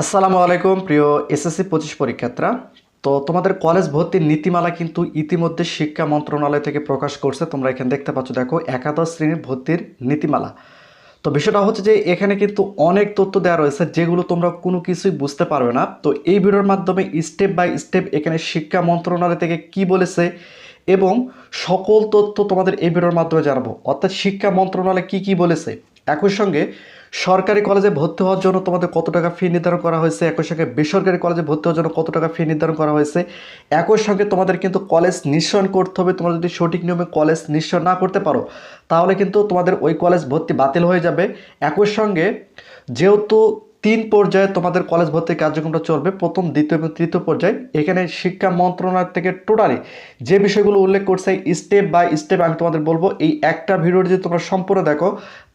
আসসালামু আলাইকুম, প্রিয় এসএসসি পঁচিশ পরীক্ষার্থীরা। তো তোমাদের কলেজ ভর্তির নীতিমালা কিন্তু ইতিমধ্যে শিক্ষা মন্ত্রণালয় থেকে প্রকাশ করছে। তোমরা এখানে দেখতে পাচ্ছ, দেখো, একাদশ শ্রেণির ভর্তির নীতিমালা। তো বিষয়টা হচ্ছে যে, এখানে কিন্তু অনেক তথ্য দেওয়া রয়েছে, যেগুলো তোমরা কোনো কিছুই বুঝতে পারবে না। তো এই ভিডিওর মাধ্যমে স্টেপ বাই স্টেপ এখানে শিক্ষা মন্ত্রণালয় থেকে কি বলেছে এবং সকল তথ্য তোমাদের এই ভিডিওর মাধ্যমে জানাব। অর্থাৎ শিক্ষা মন্ত্রণালয় কি কি বলেছে? একই সঙ্গে সরকারি কলেজে ভর্তি হওয়ার জন্য তোমাদের কত টাকা ফি নির্ধারণ করা হয়েছে? একই সঙ্গে বেসরকারি কলেজে ভর্তি হওয়ার জন্য কত টাকা ফি নির্ধারণ করা হয়েছে? একই সঙ্গে তোমাদের কিন্তু কলেজ নিঃসরণ করতে হবে। তোমরা যদি সঠিক নিয়মে কলেজ নিঃসরণ না করতে পারো, তাহলে কিন্তু তোমাদের ওই কলেজ ভর্তি বাতিল হয়ে যাবে। একই সঙ্গে যেহেতু তিন পর্যায়ে তোমাদের কলেজ ভর্তির কার্যক্রমটা চলবে। প্রথম, দ্বিতীয় এবং তৃতীয় পর্যায়ে। এখানে শিক্ষা মন্ত্রণালয় থেকে টোটালি যে বিষয়গুলো উল্লেখ করছে স্টেপ বাই স্টেপ আমি তোমাদের বলব। এই একটা ভিডিও যদি তোমরা সম্পূর্ণ দেখো,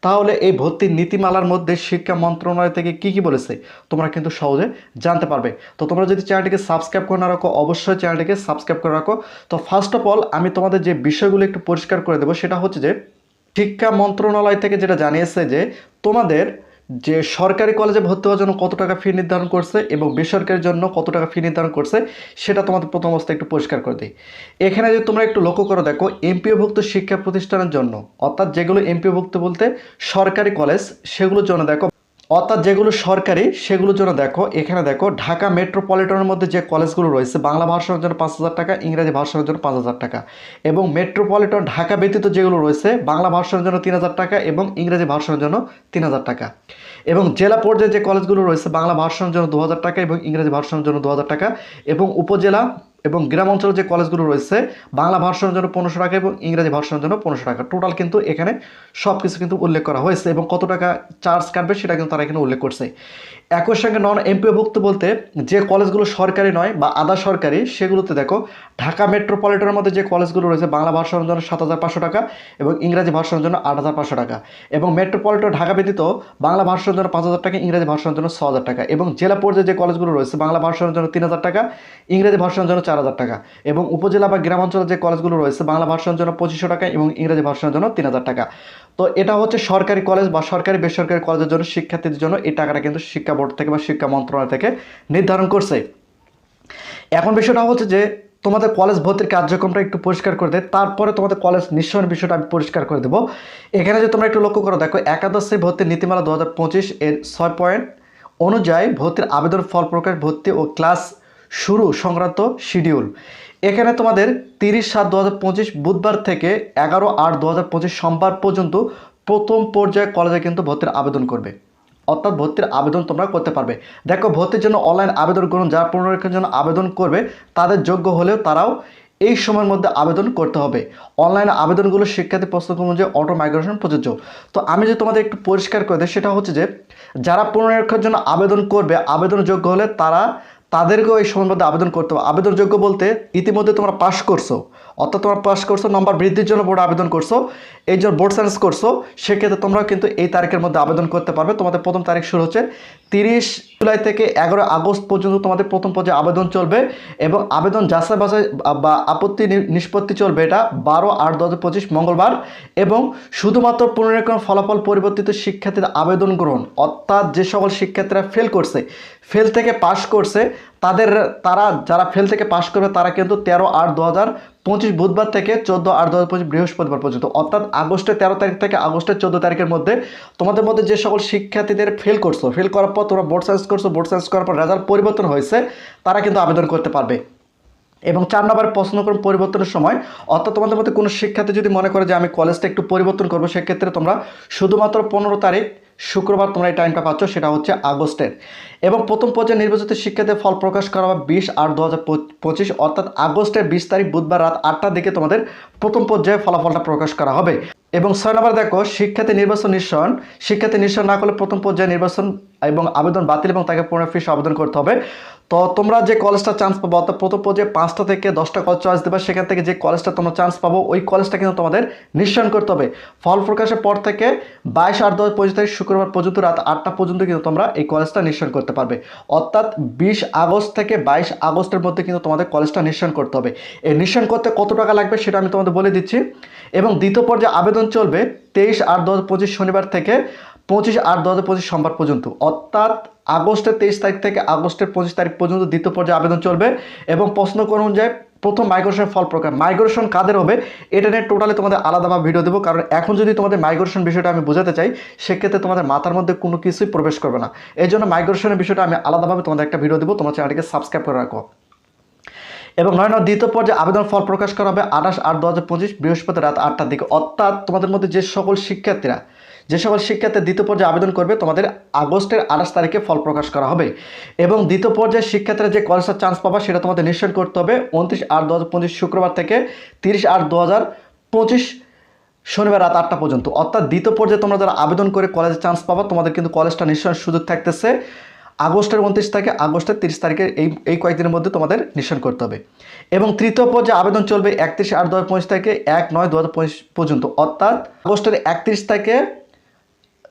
তাহলে এই ভর্তির নীতিমালার মধ্যে শিক্ষা মন্ত্রণালয় থেকে কি কি বলেছে, তোমরা কিন্তু সহজে জানতে পারবে। তো তোমরা যদি চ্যানেলটিকে সাবস্ক্রাইব করে না রাখো, অবশ্যই চ্যানেলটিকে সাবস্ক্রাইব করে রাখো। তো ফার্স্ট অফ অল আমি তোমাদের যে বিষয়গুলো একটু পরিষ্কার করে দেবো, সেটা হচ্ছে যে, শিক্ষা মন্ত্রণালয় থেকে যেটা জানিয়েছে যে, তোমাদের যে সরকারি কলেজে ভর্তি হওয়ার জন্য কত টাকা ফি নির্ধারণ করছে এবং বেসরকারির জন্য কত টাকা ফি নির্ধারণ করছে, সেটা তোমাদের প্রথম অবস্থায় একটু পরিষ্কার করে দিই। এখানে যদি তোমরা একটু লক্ষ্য করো, দেখো, এমপিওভুক্ত শিক্ষা প্রতিষ্ঠানের জন্য, অর্থাৎ যেগুলো এমপিওভুক্ত বলতে সরকারি কলেজ, সেগুলোর জন্য দেখো অর্থাৎ যেগুলো সরকারি, সেগুলোর জন্য দেখো, এখানে দেখো, ঢাকা মেট্রোপলিটনের মধ্যে যে কলেজগুলো রয়েছে, বাংলা ভাষার জন্য পাঁচ হাজার টাকা, ইংরাজি ভাষার জন্য পাঁচ হাজার টাকা। এবং মেট্রোপলিটন ঢাকা ব্যতীত যেগুলো রয়েছে, বাংলা ভাষার জন্য তিন হাজার টাকা এবং ইংরেজি ভাষার জন্য তিন হাজার টাকা। এবং জেলা পর্যায়ে যে কলেজগুলো রয়েছে, বাংলা ভাষার জন্য দু হাজার টাকা এবং ইংরেজি ভাষার জন্য দু হাজার টাকা এবং উপজেলা এবং গ্রাম অঞ্চলের যে কলেজগুলো রয়েছে, বাংলা ভার্সনের জন্য পনেরোশো টাকা এবং ইংরাজি ভার্সনের জন্য পনেরোশো টাকা। টোটাল কিন্তু এখানে সব কিছু কিন্তু উল্লেখ করা হয়েছে এবং কত টাকা চার্জ কাটবে সেটা কিন্তু তারা এখানে উল্লেখ করছে। একই সঙ্গে নন এমপিওভুক্ত বলতে যে কলেজগুলো সরকারি নয় বা আধা সরকারি, সেগুলোতে দেখো, ঢাকা মেট্রোপলিটনের মধ্যে যে কলেজগুলো রয়েছে, বাংলা ভাষণের জন্য সাত হাজার পাঁচশো টাকা এবং ইংরাজি ভাষণের জন্য আট হাজার পাঁচশো টাকা এবং মেট্রোপলিটন ঢাকা ব্যতীত বাংলা ভাষণের জন্য পাঁচ হাজার টাকা, ইংরাজি ভাষণের জন্য ছ হাজার টাকা এবং জেলা পর্যায়ে যে কলেজগুলো রয়েছে, বাংলা ভাষণের জন্য তিন হাজার টাকা, ইংরেজি ভাষণের জন্য চার হাজার টাকা এবং উপজেলা বা গ্রামাঞ্চলের যে কলেজগুলো রয়েছে, বাংলা ভাষণের জন্য পঁচিশশো টাকা এবং ইংরেজি ভাষণের জন্য তিন হাজার টাকা। তো এটা হচ্ছে সরকারি কলেজ বা সরকারি বেসরকারি কলেজের জন্য শিক্ষার্থীদের জন্য এই টাকাটা কিন্তু শিক্ষা বোর্ড থেকে বা শিক্ষা মন্ত্রণালয় থেকে নির্ধারণ করছে। এখন বিষয়টা হচ্ছে যে, তোমাদের কলেজ ভর্তির কার্যক্রমটা একটু পরিষ্কার করে দেয় তারপরে তোমাদের কলেজ নিশ্চয়নের বিষয়টা আমি পরিষ্কার করে দেবো। এখানে যে তোমরা একটু লক্ষ্য করো, দেখো একাদশ ভর্তির নীতিমালা দু হাজার পঁচিশ এর ছয় পয়েন্ট অনুযায়ী ভর্তির আবেদন ফল প্রকাশ, ভর্তি ও ক্লাস শুরু সংক্রান্ত শিডিউল। এখানে তোমাদের তিরিশ সাত দু বুধবার থেকে এগারো আট দু সোমবার পর্যন্ত প্রথম পর্যায়ে কলেজে কিন্তু ভর্তির আবেদন করবে। অর্থাৎ ভর্তির আবেদন তোমরা করতে পারবে। দেখো, ভর্তির জন্য অনলাইন আবেদন করুন, যারা পুনরীক্ষার জন্য আবেদন করবে, তাদের যোগ্য হলেও তারাও এই সময়ের মধ্যে আবেদন করতে হবে। অনলাইনে আবেদনগুলো শিক্ষার্থী প্রশ্ন অনুযায়ী অটো মাইগ্রেশন প্রযোজ্য। তো আমি যে তোমাদের একটু পরিষ্কার করে দিই, সেটা হচ্ছে যে, যারা পুনরীক্ষার জন্য আবেদন করবে, আবেদন যোগ্য হলে তারা তাদেরকেও এই সময়ের মধ্যে আবেদন করতে হবে। আবেদনযোগ্য বলতে ইতিমধ্যে তোমরা পাশ করছ। অর্থাৎ তোমরা পাস করছ নম্বর বৃদ্ধির জন্য বোর্ড আবেদন করছ, এই জন্য বোর্ড সায়েন্স করছ, সেক্ষেত্রে তোমরাও কিন্তু এই তারিখের মধ্যে আবেদন করতে পারবে। তোমাদের প্রথম তারিখ শুরু হচ্ছে তিরিশ জুলাই থেকে এগারো আগস্ট পর্যন্ত তোমাদের প্রথম পর্যায়ে আবেদন চলবে এবং আবেদন যাচাই বাছাই বা আপত্তি নিষ্পত্তি চলবে এটা বারো, আট দু হাজার পঁচিশ, মঙ্গলবার এবং শুধুমাত্র পুনরীক্ষণ ফলাফল পরিবর্তিত শিক্ষার্থীদের আবেদন গ্রহণ। অর্থাৎ যে সকল শিক্ষার্থীরা ফেল করছে ফেল থেকে পাশ করছে তাদের, তারা যারা ফেল থেকে পাশ করবে, তারা কিন্তু তেরো আট দু হাজার পঁচিশ বুধবার থেকে চোদ্দ আট দু হাজার পঁচিশ বৃহস্পতিবার পর্যন্ত, অর্থাৎ আগস্টের তেরো তারিখ থেকে আগস্টের চোদ্দ তারিখের মধ্যে তোমাদের মধ্যে যে সকল শিক্ষার্থীদের ফেল করছ ফেল করার পর তোমরা বোর্ড সায়েন্স করছ বোর্ড সায়েন্স করার পর রেজাল্ট পরিবর্তন হয়েছে, তারা কিন্তু আবেদন করতে পারবে। এবং চার নম্বর প্রশ্নক্রম পরিবর্তনের সময়, অর্থাৎ তোমাদের মধ্যে কোনো শিক্ষার্থী যদি মনে করে যে আমি কলেজটা একটু পরিবর্তন করব, সেক্ষেত্রে তোমরা শুধুমাত্র পনেরো তারিখ শুক্রবার তোমরা এই টাইমটা পাচ্ছ, সেটা হচ্ছে আগস্টের। এবং প্রথম পর্যায়ে নির্বাচিত শিক্ষার্থীর ফল প্রকাশ করা হবে বিশ আট দু পঁচিশ, অর্থাৎ আগস্টের বিশ তারিখ বুধবার রাত আটটার দিকে তোমাদের প্রথম পর্যায়ে ফলাফলটা প্রকাশ করা হবে। এবং ছয় নম্বর দেখো, শিক্ষার্থী নির্বাচন নিঃসরণ শিক্ষার্থী নিঃসরণ না করলে প্রথম পর্যায়ে নির্বাচন এবং আবেদন বাতিল এবং তাকে পুনরায় ফিস আবেদন করতে হবে। তো তোমরা যে কলেজটা চান্স পাবো, অর্থাৎ প্রথম পর্যায়ে পাঁচটা থেকে দশটা কলেজ চয়েস দেবে, সেখান থেকে যে কলেজটা তোমরা চান্স পাবো, ওই কলেজটা কিন্তু তোমাদের নিঃসরণ করতে হবে। ফল প্রকাশের পর থেকে বাইশ আট দশ পঁচিশ তারিখ শুক্রবার পর্যন্ত রাত আটটা পর্যন্ত কিন্তু তোমরা এই কলেজটা নিঃসরণ করতে পারবে। অর্থাৎ বিশ আগস্ট থেকে বাইশ আগস্টের মধ্যে কিন্তু তোমাদের কলেজটা নিঃসরণ করতে হবে। এই নিশ্চয়ন করতে কত টাকা লাগবে সেটা আমি তোমাদের বলে দিচ্ছি। এবং দ্বিতীয় পর্যায়ে আবেদন চলবে তেইশ আট দশ পঁচিশ শনিবার থেকে পঁচিশ আট দু হাজার পঁচিশ সোমবার পর্যন্ত, অর্থাৎ আগস্টের তেইশ তারিখ থেকে আগস্টের পঁচিশ তারিখ পর্যন্ত দ্বিতীয় পর্যায়ে আবেদন চলবে এবং প্রশ্ন করুন অনুযায়ী প্রথম মাইগ্রেশন ফল প্রকার মাইগ্রেশন কাদের হবে? এটা নিয়ে টোটালি তোমাদের আলাদাভাবে ভিডিও দেবো, কারণ এখন যদি তোমাদের মাইগ্রেশন বিষয়টা আমি বোঝাতে চাই, সেক্ষেত্রে তোমাদের মাথার মধ্যে কোনো কিছুই প্রবেশ করবে না। এই জন্য মাইগ্রেশনের বিষয়টা আমি আলাদাভাবে তোমাদের একটা ভিডিও দেবো, তোমার চ্যানেলটিকে সাবস্ক্রাইব করে রাখো। এবং নয় নয়, দ্বিতীয় পর্যায়ে আবেদন ফল প্রকাশ করা হবে আঠাশ আট দু হাজার পঁচিশ বৃহস্পতি রাত আটটার দিকে। অর্থাৎ তোমাদের মধ্যে যে সকল শিক্ষার্থীরা যে সকল শিক্ষার্থী দ্বিতীয় পর্যায়ে আবেদন করবে, তোমাদের আগস্টের আঠাশ তারিখে ফল প্রকাশ করা হবে। এবং দ্বিতীয় পর্যায়ে শিক্ষার্থীরা যে কলেজের চান্স পাবা, সেটা তোমাদের নিশ্চয় করতে হবে উনত্রিশ আট দু হাজার শুক্রবার থেকে তিরিশ আট দু হাজার পঁচিশ শনিবার রাত আটটা পর্যন্ত। অর্থাৎ দ্বিতীয় পর্যায়ে তোমরা যারা আবেদন করে কলেজে চান্স পাবা, তোমাদের কিন্তু কলেজটা নিশ্চয় সুযোগ থাকতেছে। আগস্টের উনত্রিশ থেকে আগস্টের তিরিশ তারিখে এই এই কয়েকদিনের মধ্যে তোমাদের নিশ্চয় করতে হবে। এবং তৃতীয় পর্যায়ে আবেদন চলবে একত্রিশ আট দু হাজার পঁচিশ তারিখে এক নয় দু হাজার পঁচিশ পর্যন্ত। অর্থাৎ আগস্টের একত্রিশ থেকে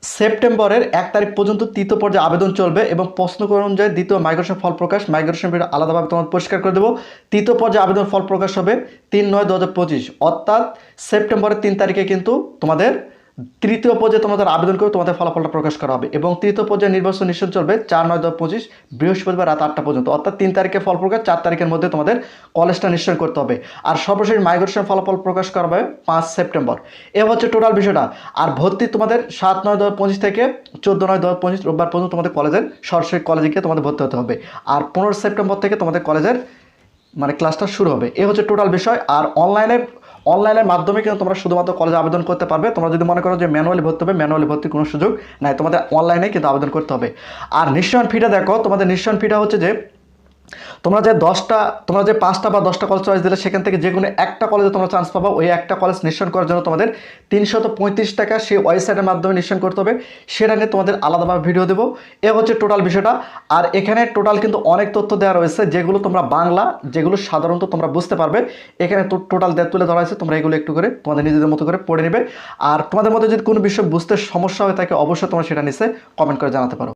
সেপ্টেম্বরের এক তারিখ পর্যন্ত তৃতীয় পর্যায়ে আবেদন চলবে এবং প্রশ্ন অনুযায়ী দ্বিতীয় মাইগ্রেশন ফল প্রকাশ, মাইগ্রেশন ভিডিও আলাদাভাবে তোমাদের পরিষ্কার করে দেবো। তৃতীয় পর্যায়ে আবেদন ফল প্রকাশ হবে তিন নয় দু অর্থাৎ সেপ্টেম্বরের তিন তারিখে কিন্তু তোমাদের তৃতীয় পর্যায়ে তোমাদের আবেদন করে তোমাদের ফলাফলটা প্রকাশ করা হবে। এবং তৃতীয় পর্যায়ে নির্বাচন নিশ্চয় চলবে চার, নয়, দশ, পঁচিশ, বৃহস্পতিবার রাত আটটা পর্যন্ত। অর্থাৎ তিন তারিখে ফল প্রকাশ, চার তারিখের মধ্যে তোমাদের কলেজটা নিশ্চয় করতে হবে। আর সর্বশেষ মাইগ্রেশন ফলাফল প্রকাশ করা হবে পাঁচ সেপ্টেম্বর। এ হচ্ছে টোটাল বিষয়টা। আর ভর্তি তোমাদের সাত, নয়, দশ, পঁচিশ থেকে চোদ্দ, নয়, দশ, পঁচিশ রোববার পর্যন্ত তোমাদের কলেজের সরাসরি কলেজে গিয়ে তোমাদের ভর্তি হতে হবে। আর পনেরো সেপ্টেম্বর থেকে তোমাদের কলেজের মানে ক্লাসটা শুরু হবে। এ হচ্ছে টোটাল বিষয়। আর অনলাইনে অনলাইনের মাধ্যমে কিন্তু তোমরা শুধুমাত্র কলেজে আবেদন করতে পারবে। তোমরা যদি মনে করো যে ম্যানুয়ালি ভর্তি হবে ম্যানুয়ালি ভর্তির কোনো সুযোগ নাই। তোমাদের অনলাইনে কিন্তু আবেদন করতে হবে। আর নিশ্চয়ন ফিটা দেখো, তোমাদের নিশ্চয়ন ফিটা হচ্ছে যে তোমরা যে দশটা, তোমরা যে পাঁচটা বা দশটা কলেজ চয়েস দিলে, সেখান থেকে যে কোনো একটা কলেজে তোমরা চান্স পাবো। ওই একটা কলেজ নিশ্চয় করার জন্য তোমাদের তিনশত পঁয়ত্রিশ টাকা সেই ওয়েবসাইটের মাধ্যমে নিশ্চয় করতে হবে। সেটা নিয়ে তোমাদের আলাদাভাবে ভিডিও দেবো। এ হচ্ছে টোটাল বিষয়টা। আর এখানে টোটাল কিন্তু অনেক তথ্য দেওয়া রয়েছে, যেগুলো তোমরা বাংলা, যেগুলো সাধারণত তোমরা বুঝতে পারবে। এখানে টোটাল দেওয়া তুলে ধরা হয়েছে, তোমরা এগুলো একটু করে তোমাদের নিজেদের মতো করে পড়ে নেবে। আর তোমাদের মধ্যে যদি কোনো বিষয় বুঝতে সমস্যা হয় থাকে, অবশ্যই তোমরা সেটা নিচে কমেন্ট করে জানাতে পারো।